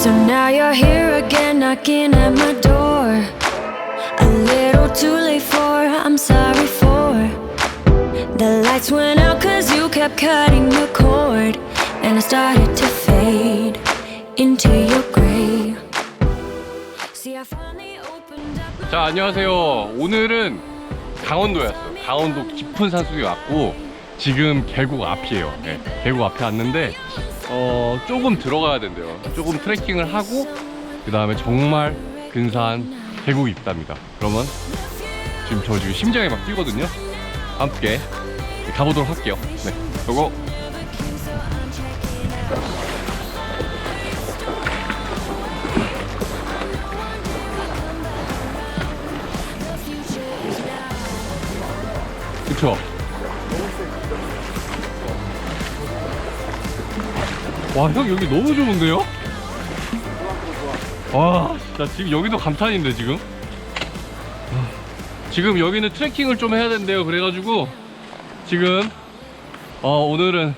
So now you're here again, knocking at my door. A little too late for, I'm sorry for. The lights went out cause you kept cutting the cord. And I started to fade into your gray. See, I finally opened up 자 안녕하세요 오늘은 강원도였어요 강원도 깊은 산속에 왔고 지금 계곡 앞이에요 네, 계곡 앞에 왔는데 어 조금 들어가야 된대요. 조금 트레킹을 하고 그 다음에 정말 근사한 계곡이 있답니다. 그러면 지금 저 지금 심장이 막 뛰거든요. 함께 가보도록 할게요. 네 그거. 그쵸 와 형 여기 너무 좋은데요? 와 진짜 지금 여기도 감탄인데 지금? 와, 지금 여기는 트레킹을 좀 해야 된대요. 그래가지고 지금 어 오늘은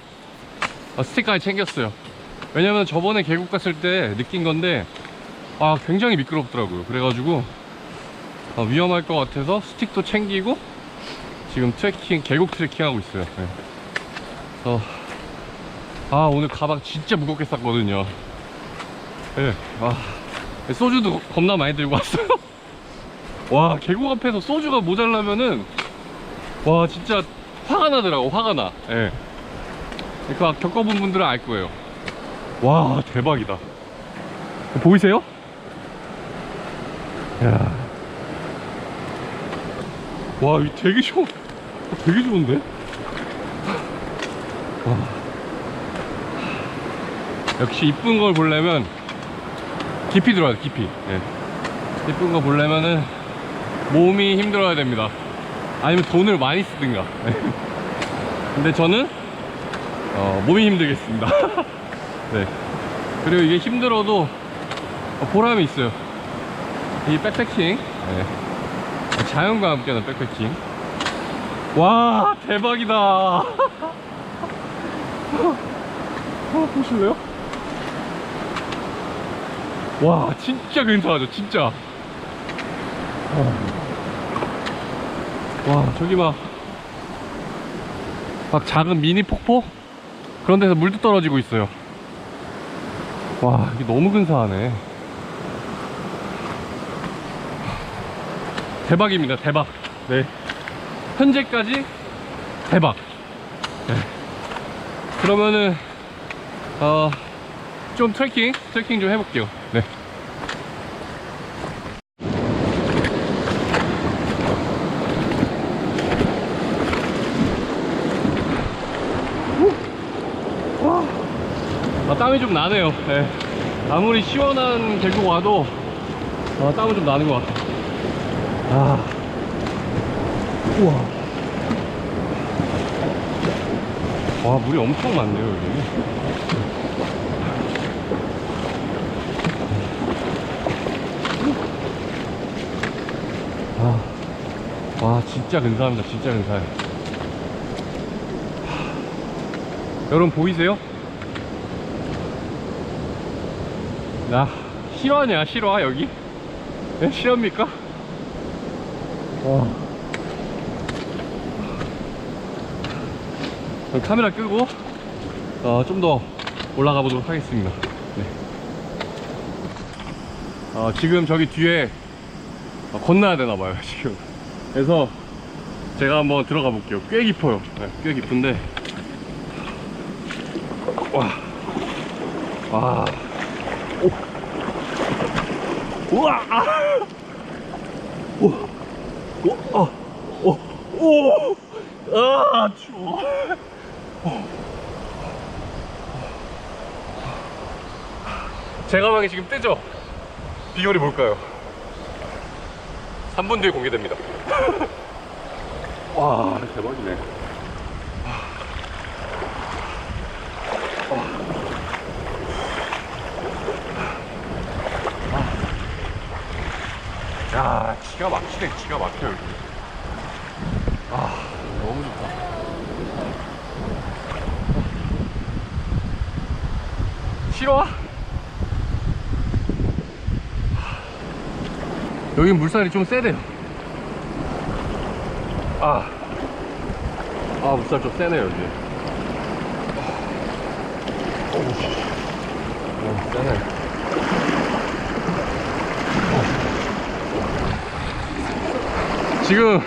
어, 스틱까지 챙겼어요. 왜냐면 저번에 계곡 갔을 때 느낀 건데 아 굉장히 미끄럽더라고요. 그래가지고 어, 위험할 것 같아서 스틱도 챙기고 지금 트레킹 계곡 트레킹 하고 있어요. 네. 그래서 아 오늘 가방 진짜 무겁게 쌌거든요 예, 아, 소주도 겁나 많이 들고 왔어요 와 계곡 앞에서 소주가 모자라면은 와 진짜 화가 나더라고 화가 나 예. 그거 겪어본 분들은 알 거예요 와 대박이다 보이세요? 야. 와, 이 되게 좋, 되게 좋은데? 와. 역시 이쁜 걸 보려면 깊이 들어야 돼, 깊이. 예. 이쁜 거 보려면은 몸이 힘들어야 됩니다. 아니면 돈을 많이 쓰든가. 예. 근데 저는 어, 몸이 힘들겠습니다. 네. 그리고 이게 힘들어도 보람이 있어요. 이 백패킹. 네. 자연과 함께하는 백패킹 와 대박이다 어, 보실래요? 와 진짜 근사하죠 진짜. 와 저기 막, 막 작은 미니 폭포? 그런 데서 물도 떨어지고 있어요. 와 이게 너무 근사하네. 대박입니다 대박. 네. 현재까지 대박. 네. 그러면은 어 좀 트레킹 트레킹 좀 해볼게요 네 아, 땀이 좀 나네요 네. 아무리 시원한 계곡 와도 아, 땀은 좀 나는 것 같아요 아. 우와. 와, 물이 엄청 많네요, 여기. 아. 와, 진짜 근사합니다. 진짜 근사해. 하. 여러분, 보이세요? 나, 실화냐, 실화, 여기? 네, 실화입니까? 와. 카메라 끄고 어, 좀 더 올라가 보도록 하겠습니다. 네. 어, 지금 저기 뒤에 어, 건너야 되나 봐요, 지금. 그래서 제가 한번 들어가 볼게요. 꽤 깊어요. 네, 꽤 깊은데. 와. 와. 오. 우와! 아! 오. 오, 어, 오, 오, 아, 추워. 제 가방이 지금 뜨죠? 비결이 뭘까요? 3분 뒤에 공개됩니다. 와, 대박이네. 야 기가 막히네 기가 막혀 여기. 아 너무 좋다. 싫어? 여긴 물살이 좀 세대요. 아, 아 물살 좀 세네요 여기. 아, 오, 오 어, 세네. 지금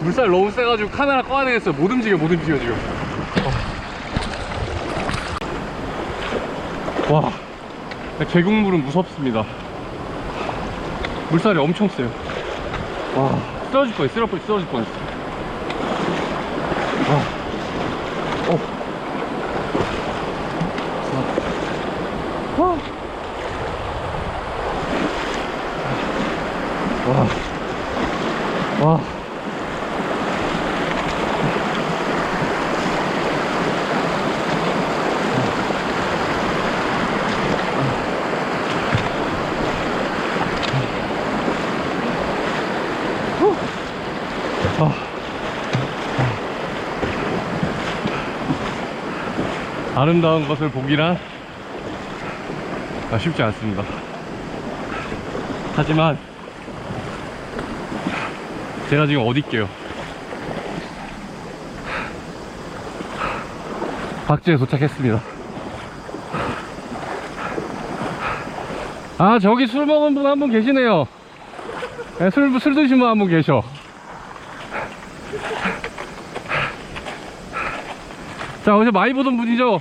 물살 너무 세가지고 카메라 꺼야 되겠어요. 못 움직여, 못 움직여 지금. 어. 와, 계곡물은 무섭습니다. 물살이 엄청 세요. 와, 쓰러질 뻔했어, 쓰러질 뻔했어, 쓰러질 뻔했어. 와, 와. 와. 아름다운 것을 보기란 아, 쉽지 않습니다. 하지만 제가 지금 어디 있게요? 박지에 도착했습니다. 아 저기 술 먹은 분 한 분 계시네요. 네, 술, 술 드신 분 한 분 계셔. 자, 어제 많이 보던 분이죠?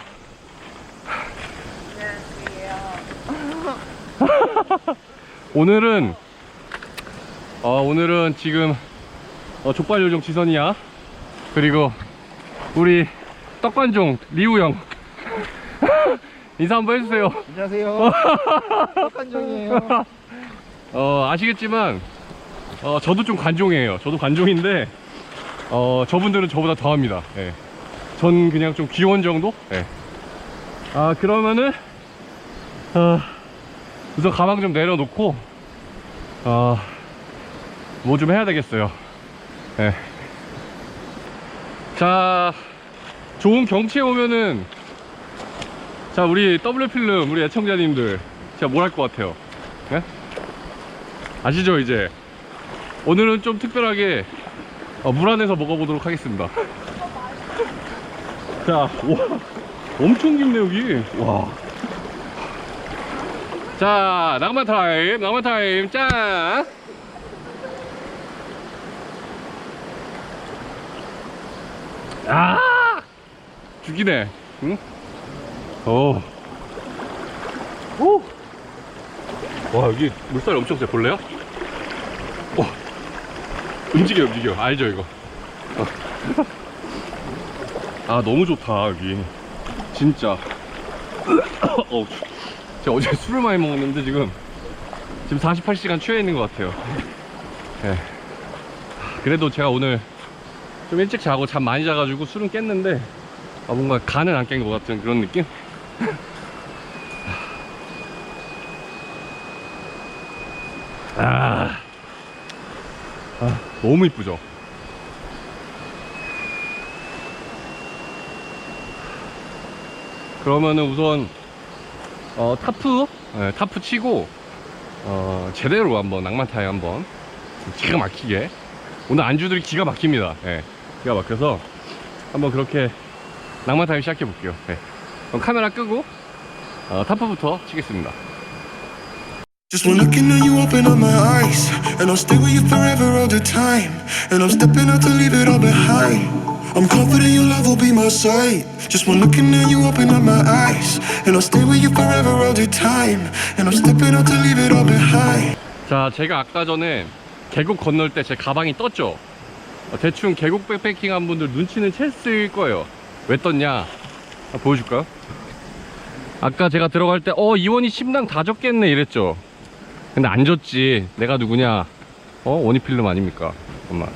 오늘은, 어, 오늘은 지금, 어, 족발 요정 지선이야. 그리고, 우리 떡관종 리우 형. 인사 한번 해주세요. 안녕하세요. 떡한정이에요. 어, 아시겠지만, 어, 저도 좀 관종이에요. 저도 관종인데, 어, 저분들은 저보다 더 합니다. 예. 전 그냥 좀 귀여운 정도? 예. 아, 그러면은, 어, 우선 가방 좀 내려놓고, 어, 뭐좀 해야 되겠어요. 예. 자, 좋은 경치에 오면은, 자, 우리 W필름, 우리 애청자님들, 제가 뭘 할 것 같아요? 예? 아시죠, 이제? 오늘은 좀 특별하게 어, 물 안에서 먹어보도록 하겠습니다. 자, 와, 엄청 깊네, 여기. 와. 자, 낭만 타임, 낭만 타임, 짠! 아! 죽이네. 응? 오. 오! 와, 여기 물살이 엄청 세. 볼래요? 와. 움직여, 움직여. 알죠, 이거? 어. 아, 너무 좋다, 여기. 진짜. 어, 제가 어제 술을 많이 먹었는데 지금 지금 48시간 취해 있는 것 같아요. 예. 그래도 제가 오늘 좀 일찍 자고 잠 많이 자가지고 술은 깼는데 아, 뭔가 간은 안 깬 것 같은 그런 느낌? 아, 아 너무 이쁘죠? 그러면은 우선 어, 타프? 네, 타프 치고 어, 제대로 한번 낭만타이 한번 기가 막히게. 오늘 안주들이 기가 막힙니다. 예, 기가 막혀서 한번 그렇게 낭만타이 시작해 볼게요 예. 그럼 카메라 끄고 어, 타프부터 치겠습니다 Just one looking at you open up my eyes And I'll stay with you forever all the time And I'm stepping out to leave it all behind I'm confident your love will be my side Just one looking at you open up my eyes And I'll stay with you forever all the time And I'm stepping out to leave it all behind 자 제가 아까 전에 계곡 건널 때 제 가방이 떴죠 어, 대충 계곡 백패킹 한 분들 눈치는 챘을 거예요. 왜 떴냐? 아, 보여줄까요? 아까 제가 들어갈 때 어 이원이 심당 다 졌겠네 이랬죠. 근데 안 졌지. 내가 누구냐? 어 원희필름 아닙니까? 잠깐만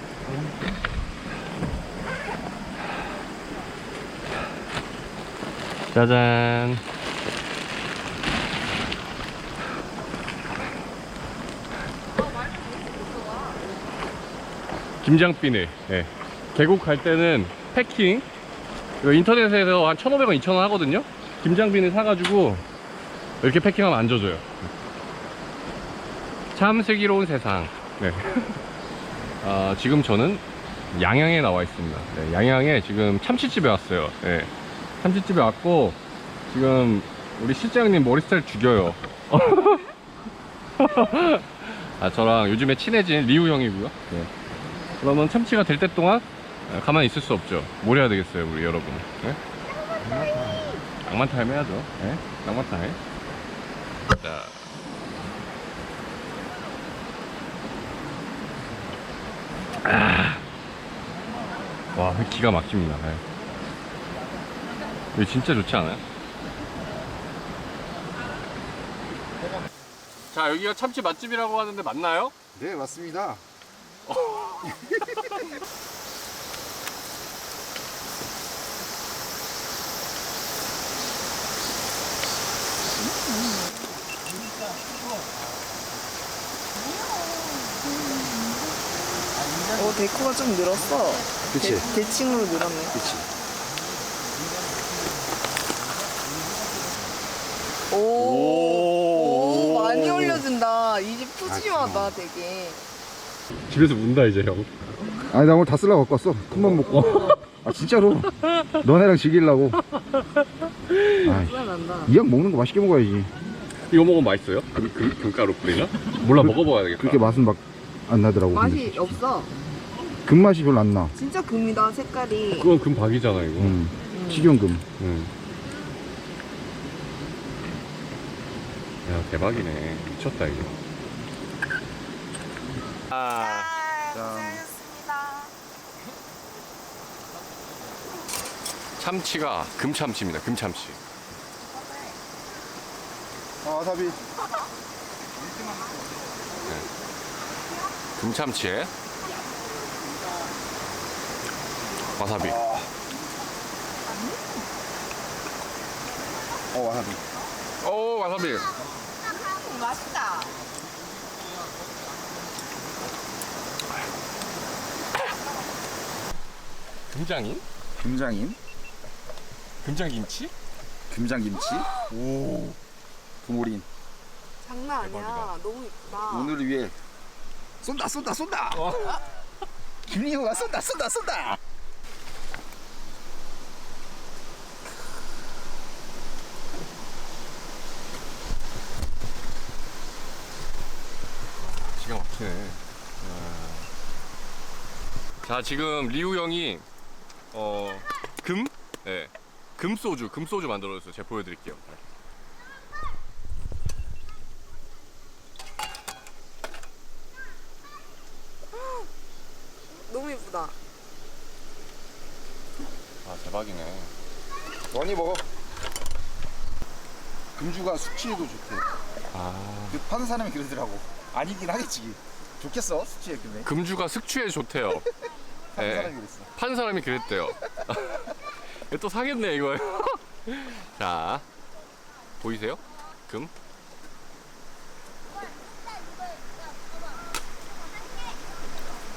짜잔 김장비늘 예. 계곡 갈 때는 패킹 인터넷에서 한 1,500원, 2,000원 하거든요 김장비늘 사가지고 이렇게 패킹하면 안 젖어요 참 슬기로운 세상 네. 아, 지금 저는 양양에 나와 있습니다. 네, 양양에 지금 참치집에 왔어요. 네. 참치집에 왔고, 지금 우리 실장님 머리 스타일 죽여요. 아, 저랑 요즘에 친해진 리우 형이고요. 네. 그러면 참치가 될 때 동안 아, 가만히 있을 수 없죠. 뭘 해야 되겠어요, 우리 여러분. 네? 낭만 타임 해야죠. 네? 낭만 타임. 자. 아. 와, 기가 막힙니다. 네. 이거 진짜 좋지 않아요? 자, 여기가 참치 맛집이라고 하는데 맞나요? 네, 맞습니다. 어, 데코가 좀 늘었어. 그치? 대, 대칭으로 늘었네. 그치. 오, 오. 오, 많이 올려준다. 이 집 푸짐하다, 되게. 집에서 문다, 이제 형. 아니, 나 오늘 다 쓰려고 갖고 왔어. 큰맘 먹고. 아, 진짜로. 너네랑 즐기려고. 난다. 이왕 먹는 거 맛있게 먹어야지. 이거 먹으면 맛있어요? 금, 금, 금가루 뿌리나? 몰라, 먹어봐야 되겠다. 그렇게 맛은 막 안 나더라고. 근데. 맛이 없어. 금맛이 별로 안 나. 진짜 금이다, 색깔이. 그건 금박이잖아, 이거. 음. 음. 식용금. 응. 야 대박이네 미쳤다 이거 아 참치가 금참치입니다 금참치 아, 와사비. 금참치에 와사비 어, 와사비. 오 와사비 맛있다. 금장인? 금장인. 금장김치? 금장김치. 오. 부모린. 장난 아니야. 대박이다. 너무 이쁘다. 오늘을 위해 쏜다, 쏜다, 쏜다. 김리호가 쏜다, 쏜다, 쏜다. 기가 막히네. 아. 자, 지금 리우 형이 어, 금? 네. 금소주, 금소주 만들어줬어요. 제가 보여드릴게요. 너무 이쁘다. 아, 대박이네. 많이 먹어. 금주가 숙취에도 좋대. 아. 그 파는 사람이 그러더라고. 아니긴 하겠지. 좋겠어, 숙취에 근데. 금주가 숙취에 좋대요. 파는 네. 사람이 그랬어. 판 사람이 그랬대요. 이거 또 사겠네, 이거. 자, 보이세요? 금?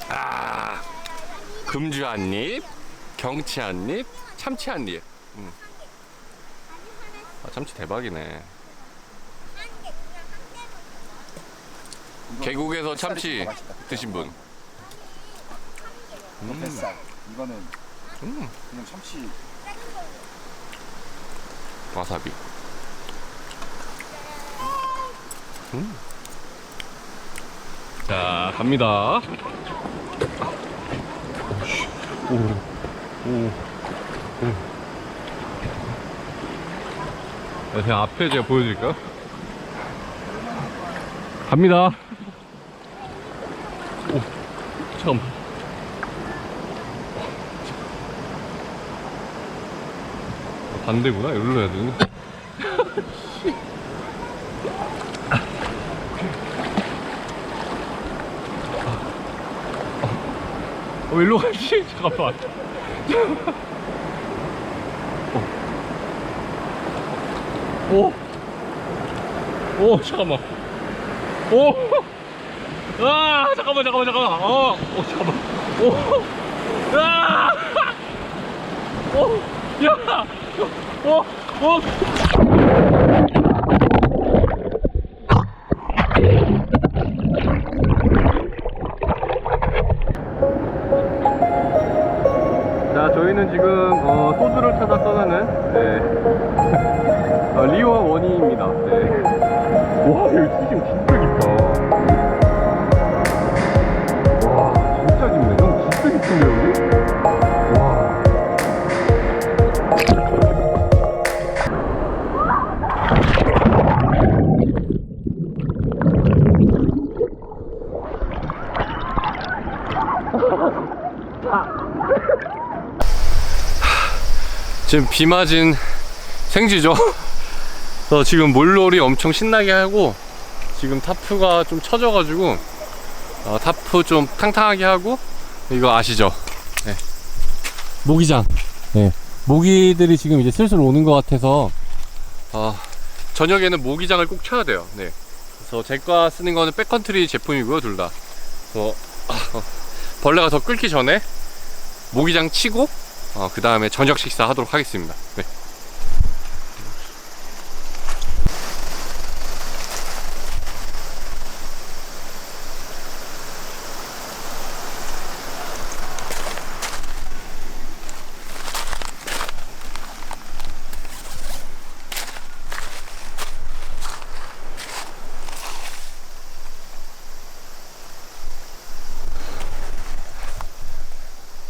아, 금주 한 입, 경치 한 입, 참치 한 입. 음. 아, 참치 대박이네. 계곡에서 참치. 드신 분. 이거 뱃살. 이거는 음. 그냥 참치. 와사비. 음. 자, 갑니다. 오, 오, 오. 네, 그냥 앞에 제가 보여드릴까요? 갑니다. 오, 잠깐만. 반대구나. 여기로 해야 되는. 어, 왜 일로 가지? 잠깐만. 어. 오. 오, 잠깐만. 오. 아, 잠깐만, 잠깐만, 잠깐만. 어, 오, 잠깐만. 오. 아. 오. 야. 어, 어. 자, 저희는 지금 어, 소주를 찾아 떠나는 네. 어, 리오와 원희입니다. 네. 와, 여기 지금 진짜 깊다. 지금 비 맞은 생지죠. 그래서 지금 물놀이 엄청 신나게 하고 지금 타프가 좀 처져가지고 어, 타프 좀 탕탕하게 하고 이거 아시죠? 네. 모기장. 네. 모기들이 지금 이제 슬슬 오는 것 같아서 어, 저녁에는 모기장을 꼭 쳐야 돼요. 네. 그래서 제과 쓰는 거는 백컨트리 제품이고요, 둘 다. 그래서 어, 벌레가 더 끓기 전에 모기장 치고 어, 그 다음에 저녁 식사 하도록 하겠습니다. 네.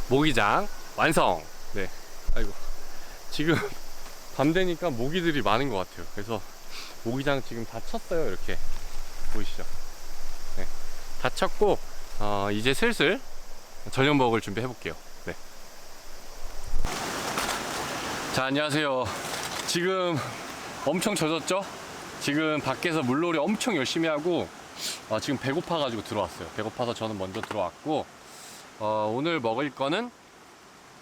모기장 완성. 네. 아이고. 지금 밤 되니까 모기들이 많은 것 같아요. 그래서 모기장 지금 다 쳤어요. 이렇게 보이시죠? 네. 다 쳤고 어, 이제 슬슬 저녁 먹을 준비 해 볼게요. 네. 자 안녕하세요. 지금 엄청 젖었죠? 지금 밖에서 물놀이 엄청 열심히 하고 어, 지금 배고파가지고 들어왔어요. 배고파서 저는 먼저 들어왔고 어, 오늘 먹을 거는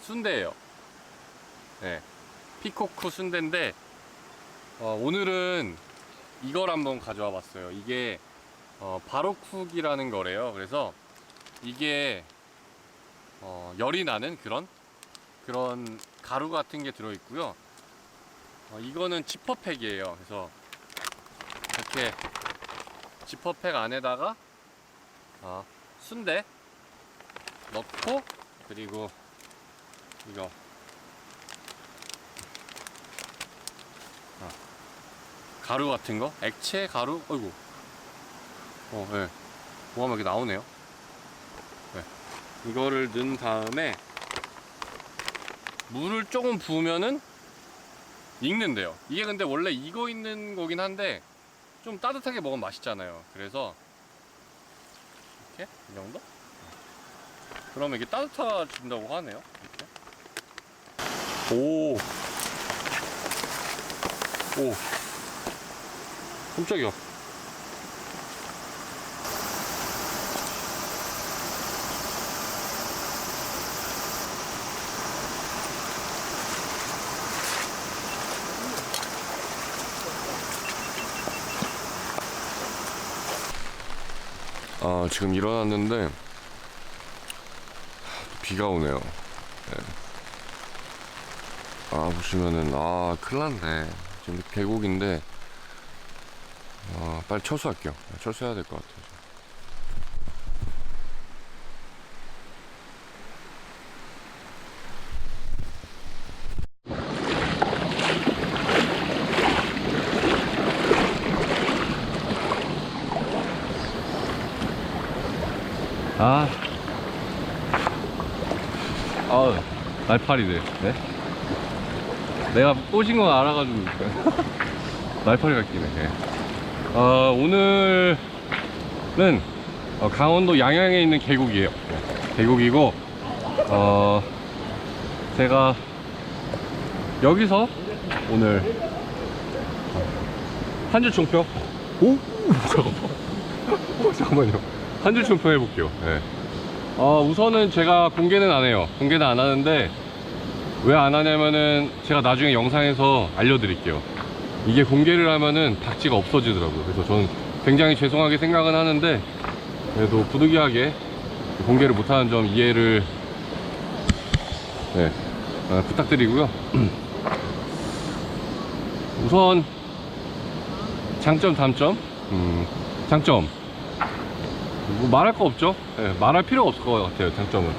순대예요. 네, 피코크 순대인데 어, 오늘은 이걸 한번 가져와 봤어요. 이게 어, 바로쿡이라는 거래요. 그래서 이게 어, 열이 나는 그런 그런 가루 같은 게 들어 있고요. 어, 이거는 지퍼팩이에요. 그래서 이렇게 지퍼팩 안에다가 어, 순대 넣고 그리고 이거. 아, 가루 같은 거? 액체 가루? 어이구. 어 예. 뭐가 이렇게 나오네요. 예. 이거를 넣은 다음에 물을 조금 부으면은 익는데요. 이게 근데 원래 익어 있는 거긴 한데 좀 따뜻하게 먹으면 맛있잖아요. 그래서 이렇게? 이 정도? 그러면 이게 따뜻해진다고 하네요. 오. 오. 깜짝이야. 아, 지금 일어났는데 비가 오네요. 네. 아 보시면은 아 큰일났네. 지금 계곡인데 아, 빨리 철수할게요. 철수해야 될 것 같아요. 아. 아우 날파리들 네? 내가 꼬신 거 알아가지고 날파리가 끼네 예. 어, 오늘은 어, 강원도 양양에 있는 계곡이에요 예. 계곡이고 어, 제가 여기서 오늘 한 줄 총평 오 잠깐만 어, 잠깐만요 한 줄 총평 해볼게요 예. 어, 우선은 제가 공개는 안 해요. 공개는 안 하는데 왜 안 하냐면은 제가 나중에 영상에서 알려드릴게요. 이게 공개를 하면은 박쥐가 없어지더라고요. 그래서 저는 굉장히 죄송하게 생각은 하는데 그래도 부득이하게 공개를 못하는 점 이해를 네, 어, 부탁드리고요. 우선 장점, 단점, 음, 장점. 뭐 말할 거 없죠? 예, 말할 필요가 없을 것 같아요, 장점은.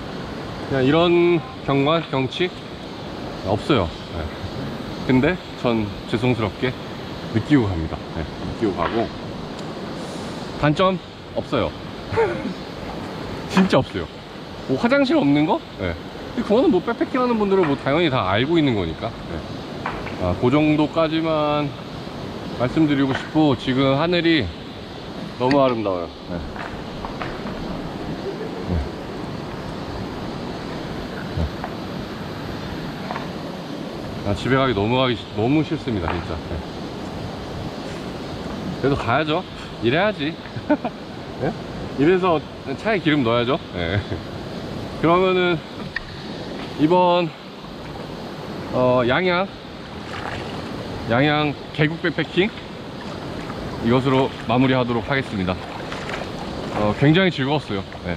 그냥 이런 경관, 경치 없어요. 네. 근데 전 죄송스럽게 느끼고 갑니다. 네, 느끼고 가고 단점 없어요. 진짜 없어요. 뭐 화장실 없는 거? 네. 그거는 뭐 백패킹 하는 분들은 뭐 당연히 다 알고 있는 거니까. 네. 아, 그 정도까지만 말씀드리고 싶고 지금 하늘이 너무 아름다워요. 네. 아, 집에 가기 너무 가기 싫- 너무 싫습니다 진짜. 네. 그래도 가야죠. 일해야지. 예? 이래서 차에 기름 넣어야죠. 예. 그러면은 이번 어, 양양 양양 계곡 백패킹 이것으로 마무리하도록 하겠습니다. 어, 굉장히 즐거웠어요. 예.